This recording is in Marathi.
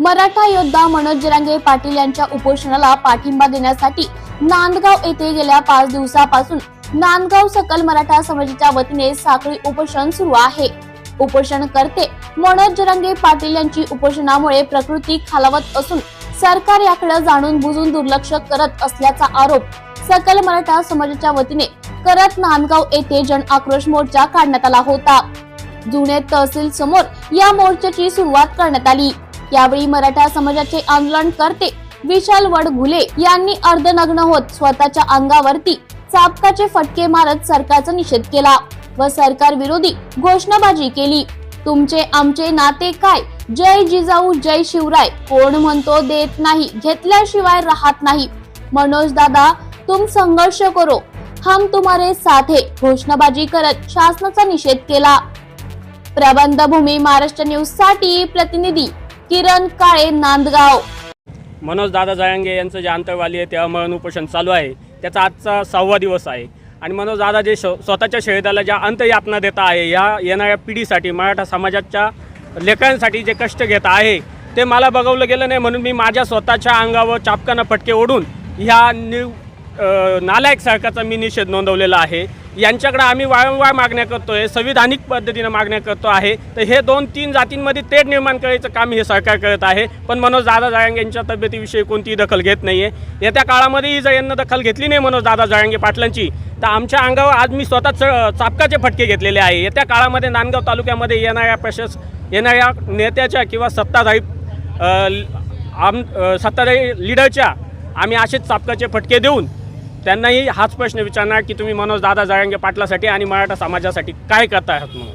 मराठा योद्धा मनोज जरांगे पाटील यांच्या उपोषणाला पाठिंबा देण्यासाठी नांदगाव येथे गेल्या पाच दिवसापासून नांदगाव सकल मराठा समाजाच्या वतीने साखळी उपोषण सुरू आहे. उपोषण करते मनोज जरांगे पाटील यांची उपोषणामुळे प्रकृती खालावत असून सरकार याकडे जाणून बुजून दुर्लक्ष करत असल्याचा आरोप सकल मराठा समाजाच्या वतीने करत नांदगाव येथे जन आक्रोश मोर्चा काढण्यात आला होता. जुने तहसील समोर या मोर्चाची सुरुवात करण्यात आली. यावेळी मराठा समाजाचे आंदोलनकर्ते विशाल वडघुले यांनी अर्धनग्न होत स्वतःच्या अंगावरती चापकाचे फटके मारत सरकारचा निषेध केला व सरकार विरोधी घोषणाबाजी केली. तुमचे आमचे नाते काय? जय जिजाऊ जय शिवराय. कोण म्हणतो देत नाही घेतल्याशिवाय राहत नाही. मनोज दादा तुम संघर्ष करो. हम तुम्हारे साथ है घोषणाबाजी करत शासनाचा निषेध केला. प्रबंधभूमी महाराष्ट्र न्यूजसाठी प्रतिनिधी किरण काळे नांदगाव. मनोज दादा जायंगे यांचं जे आंतरवाली आहे ते अमरण उपोषण चालू आहे. त्याचा आजचा सहावा दिवस आहे. आणि मनोज दादा जे स्वतःच्या शहीदाला ज्या अंतयातना देत आहे या येणाऱ्या पिढीसाठी मराठा समाजाच्या लेकरांसाठी जे कष्ट घेत आहे ते मला बघवलं गेलं नाही म्हणून मी माझ्या स्वतःच्या अंगावर चापकानं फटके ओढून ह्या नि नालायक सरकारचा मी निषेध नोंदवलेला आहे. यांच्याकडे आम्ही वारंवार मागण्या करतोय संविधानिक पद्धतीनं मागण्या करतो आहे. तर हे दोन तीन जातींमध्ये तेढ निर्माण करायचं काम हे सरकार करत आहे. पण मनोज दादा जाळंगे यांच्या तब्येतीविषयी कोणतीही दखल घेत नाही आहे येत्या काळामध्येही जर यांना दखल घेतली नाही मनोज दादा जाळंगे पाटलांची तर आमच्या अंगावर आज मी स्वतः च चापकाचे फटके घेतलेले आहे. येत्या काळामध्ये नांदगाव तालुक्यामध्ये येणाऱ्या प्रशास येणाऱ्या नेत्याच्या किंवा सत्ताधारी आम सत्ताधारी लिडरच्या आम्ही असेच चापकाचे फटके देऊन त्यांनाही हाच प्रश्न विचारणार की तुम्ही मनोज दादा जाळंगे पाटलासाठी आणि मराठा समाजासाठी काय करता आहात म्हणून?